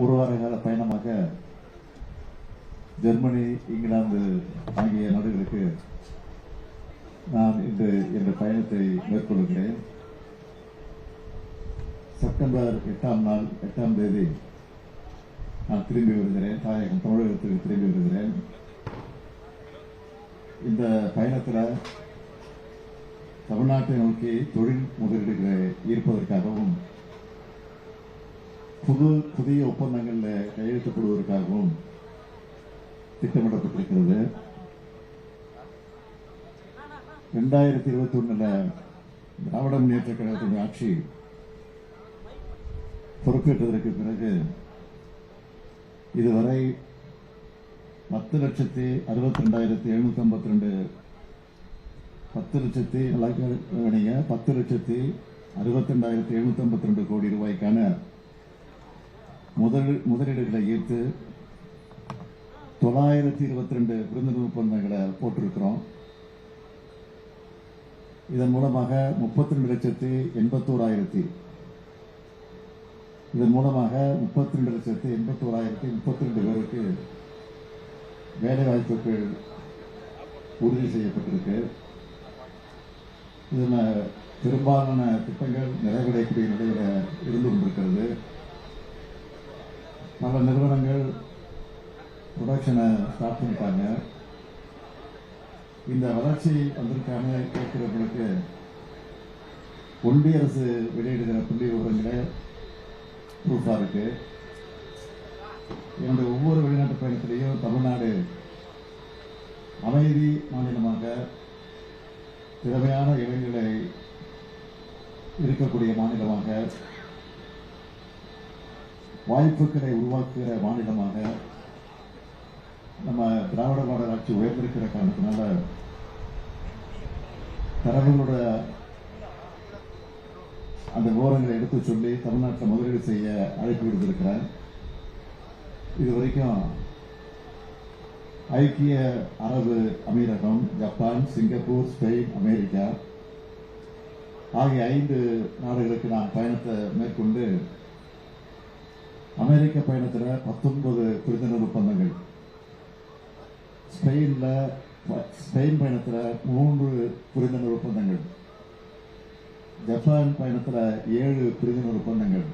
ஒரு வார கால பயணமாக ஜெர்மனி இங்கிலாந்து ஆகிய நாடுகளுக்கு நான் இன்று என்ற பயணத்தை மேற்கொள்கிறேன். செப்டம்பர் எட்டாம் நாள் எட்டாம் தேதி நான் திரும்பி வருகிறேன். தாயகம் தமிழகத்துக்கு திரும்பி வருகிறேன். இந்த பயணத்தில் தமிழ்நாட்டை நோக்கி தொழில் முதலீடுகளை ஈர்ப்பதற்காகவும் புது புதிய ஒப்பந்தங்களில் கையெழுத்தப்படுவதற்காகவும் திட்டமிடப்பட்டிருக்கிறது. ரெண்டாயிரத்தி இருபத்தி ஒண்ணுல திராவிட முன்னேற்ற கழகத்தினுடைய ஆட்சி பொறுப்பேற்றதற்கு பிறகு இதுவரை பத்து லட்சத்தி அறுபத்தி ரெண்டாயிரத்தி எழுநூத்தி ஐம்பத்தி ரெண்டு பத்து லட்சத்தி நல்லா பத்து லட்சத்தி அறுபத்தி ரெண்டாயிரத்தி எழுநூத்தி ஐம்பத்தி ரெண்டு கோடி ரூபாய்க்கான முதல் முதலீடுகளை ஈர்த்து தொள்ளாயிரத்தி இருபத்தி ரெண்டு புரிந்துணர்வு ஒப்பந்தங்களை போட்டிருக்கிறோம். இதன் மூலமாக முப்பத்தி ரெண்டு லட்சத்தி எண்பத்தோராயிரத்தி இதன் மூலமாக முப்பத்தி ரெண்டு லட்சத்தி எண்பத்தோராயிரத்தி முப்பத்தி ரெண்டு பேருக்கு வேலை வாய்ப்புகள் உறுதி செய்யப்பட்டிருக்கு. இதில் பெரும்பாலான திட்டங்கள் நிறைவடையக்கூடிய நிலையில இருந்து கொண்டிருக்கிறது. பல நிறுவனங்கள் ப்ரொடக்ஷனை ஸ்டார்ட் பண்ணிட்டாங்க. இந்த வளர்ச்சி வந்திருக்காங்க கேட்கிறவங்களுக்கு ஒன்றிய அரசு வெளியிடுகிற புள்ளி விவரங்களே ப்ரூஃபாக இருக்கு. என்னுடைய ஒவ்வொரு வெளிநாட்டு பயணத்திலையும் தமிழ்நாடு அமைதி மாநிலமாக திறமையான இளைஞர்களை இருக்கக்கூடிய மாநிலமாக வாய்ப்புகளை உருவாக்குகிற மாநிலமாக நம்ம திராவிட மாடல் ஆட்சி உயர்ந்திருக்கிற காரணத்தினால தரவுகளோட அந்த விவரங்களை எடுத்து சொல்லி தமிழ்நாட்டில் முதலீடு செய்ய அழைப்பு விடுத்திருக்கிறேன் இது வரைக்கும் ஐக்கிய அரபு அமீரகம் ஜப்பான் சிங்கப்பூர் ஸ்பெயின் அமெரிக்கா ஆகிய ஐந்து நாடுகளுக்கு நான் பயணத்தை மேற்கொண்டு அமெரிக்க பயணத்தில் பத்தொன்பது புரிந்துணர்வு ஒப்பந்தங்கள். ஸ்பெயின்ல ஸ்பெயின் பயணத்தில் மூன்று புரிந்துணர்வு ஒப்பந்தங்கள். ஜப்பான் பயணத்தில் ஏழு புரிந்துணர்வு ஒப்பந்தங்கள்.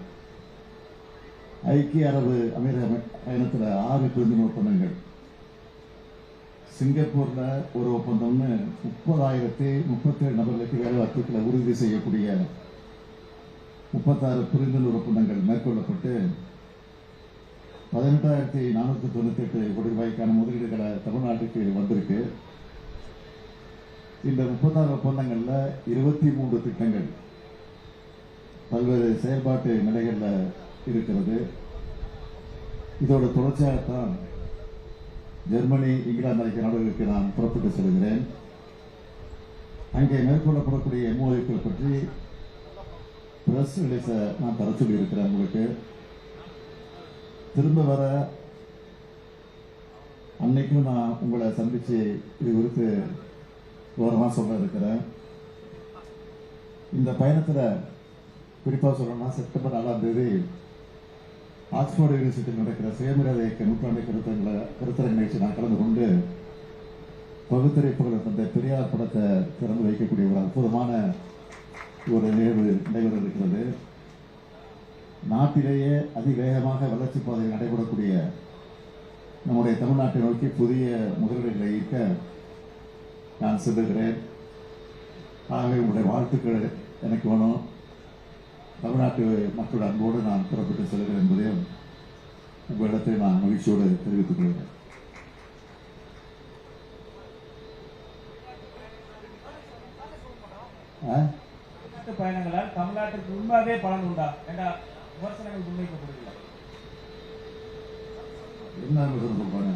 ஐக்கிய அரபு அமீர பயணத்தில் ஆறு புரிந்துணர்வு ஒப்பந்தங்கள். சிங்கப்பூர்ல ஒரு ஒப்பந்தம்னு முப்பதாயிரத்தி முப்பத்தி ஏழு நபர்களுக்கு வேலைவாய்ப்புகளை உறுதி செய்யக்கூடிய முப்பத்தாறு புரிந்துணர்வு ஒப்பந்தங்கள் மேற்கொள்ளப்பட்டு பதினெட்டாயிரத்தி நானூற்றி தொண்ணூத்தி எட்டு கோடி ரூபாய்க்கான முதலீடுகளை தமிழ்நாட்டுக்கு வந்திருக்கு. இந்த முப்பத்தாறு ஒப்பந்தங்கள்ல இருபத்தி மூன்று திட்டங்கள் பல்வேறு செயல்பாட்டு நிலைகள்ல இருக்கிறது. இதோட தொடர்ச்சியாகத்தான் ஜெர்மனி இங்கிலாந்து ஆகிய நாடுகளுக்கு நான் புறப்பட்டு செல்கிறேன். அங்கே மேற்கொள்ளப்படக்கூடிய எம்ஓஏக்கள் பற்றி பிரஸ் ரிலீஸை நான் தர சொல்லி இருக்கிறேன் உங்களுக்கு. திரும்ப வர அன்னைக்கும் நான் உங்களை சந்திச்சு இது குறித்து விவரமாக சொல்ல இருக்கிறேன். இந்த பயணத்தில் குறிப்பாக சொல்லணும்னா செப்டம்பர் நாலாம் தேதி ஆக்ஸ்போர்ட் யூனிவர்சிட்டியில் நடக்கிற சுயமரியாதை இயக்க நூற்றாண்டு கருத்தங்களை கருத்தரங்க நிகழ்ச்சி நான் கலந்து கொண்டு பகுத்தறிவு புகழ் தந்த பெரியார் படத்தை திறந்து வைக்கக்கூடிய ஒரு அற்புதமான ஒரு நிகழ்வு நடைபெற இருக்கிறது நாட்டிலேயே அதிவேகமாக வளர்ச்சி பாதையில் நடைபெறக்கூடிய நம்முடைய தமிழ்நாட்டை நோக்கி புதிய முதலீடுகளை ஈர்க்க நான் செல்லுகிறேன். ஆகவே உங்களுடைய வாழ்த்துக்கள் எனக்கு வேணும். தமிழ்நாட்டு மக்களோட அன்போடு நான் புறப்பட்டு செல்கிறேன் என்பதையும் உங்களிடத்தை நான் மகிழ்ச்சியோடு தெரிவித்துக் கொள்கிறேன். பயணங்களால் தமிழ்நாட்டுக்கு உண்மையாகவே பலன் உண்டா? ஏண்டா? விமர்சனங்கள் முன்வைக்கப்படுகிறது. என்ன சொல்ல சொல்றாங்க?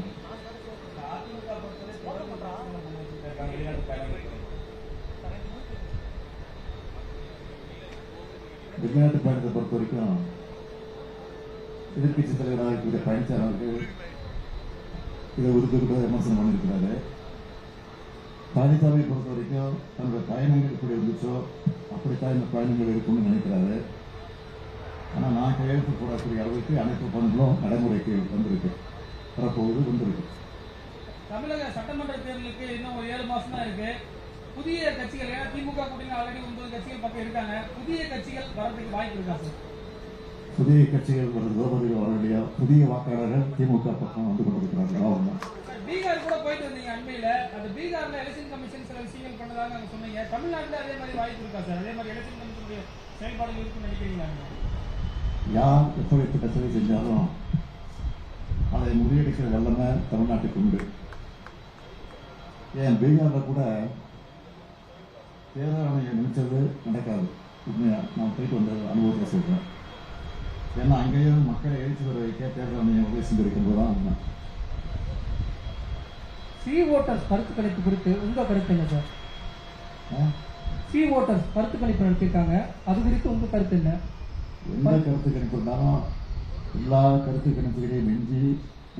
வெளிநாட்டு பயணத்தை பொறுத்த வரைக்கும் எதிர்கட்சி தலைவராக இருக்கக்கூடிய பழனிசாமி அவர்கள் இதை ஒதுக்க விமர்சனம் பண்ணியிருக்கிறாரு. பழனிசாமியை பொறுத்த வரைக்கும் தன்னுடைய பயணங்கள் எப்படி இருந்துச்சோ அப்படித்தான் இந்த பயணங்கள் இருக்கும்னு நினைக்கிறாரு. ஆனால் நான் கையெழுத்து போடக்கூடிய அளவுக்கு அனைத்து ஒப்பந்தங்களும் நடைமுறைக்கு வந்திருக்கு. வரப்போகுது வந்திருக்கு. தமிழக சட்டமன்ற தேர்தலுக்கு இன்னும் ஒரு ஏழு மாசம் தான் இருக்கு. புதிய கட்சிகள் ஏன்னா திமுக கூட்டணி ஆல்ரெடி ஒன்பது கட்சிகள் பக்கம் இருக்காங்க. புதிய கட்சிகள் வரதுக்கு வாய்ப்பு இருக்கா சார் புதிய கட்சிகள் ஒரு திரௌபதியில் வரவில்லையா புதிய வாக்காளர்கள் திமுக பக்கம் வந்து கொண்டிருக்கிறார்கள். பீகார் கூட போயிட்டு வந்தீங்க அண்மையில. அந்த பீகார்ல எலெக்ஷன் கமிஷன் சில விஷயங்கள் பண்ணதாக சொன்னீங்க. தமிழ்நாட்டுல அதே மாதிரி வாய்ப்பு இருக்கா சார் அதே மாதிரி எலெக்ஷன் கமிஷனுடைய செயல்பாடுகள் இருக்குன்னு நினைக்கிறீங்களா? யார் எப்படி திட்டத்தை செஞ்சாலும் அதை முறியடிக்கிற வல்லமை தமிழ்நாட்டுக்கு உண்டு. ஏன் பீகாரில் கூட தேர்தல் ஆணையம் நினைச்சது நடக்காது. உண்மையா நான் போயிட்டு வந்த அனுபவத்தை சொல்றேன். ஏன்னா அங்கேயும் மக்களை எழுச்சி வர வைக்க தேர்தல் ஆணையம் உதவி செஞ்சிருக்கும் போது தான் உண்மை சி ஓட்டர்ஸ் கருத்து கணிப்பு குறித்து உங்க கருத்து என்ன சார்? சி ஓட்டர்ஸ் கருத்து கணிப்பு நடத்திருக்காங்க அது குறித்து உங்க கருத்து என்ன? எந்த கருத்து கணிப்பு இருந்தாலும் எல்லா கருத்து கணிப்புகளையும் மிஞ்சி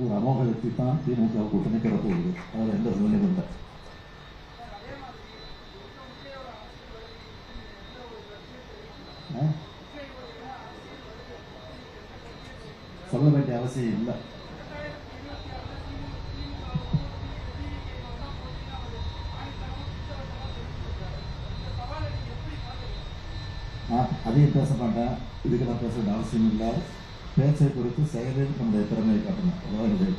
ஒரு அமோக வெற்றி தான் திமுக கூட்டணி பெறப்போகுது. அதில் எந்த சூழ்நிலையும் இல்லை. சொல்ல வேண்டிய அவசியம் இல்லை. அதையும் பேச மாட்டேன். இதுக்கு நான் பேச வேண்டிய அவசியம் இல்லை பேச்சை குறித்து செயலில் நம்முடைய திறமையை காட்டணும். அதான் என்னுடைய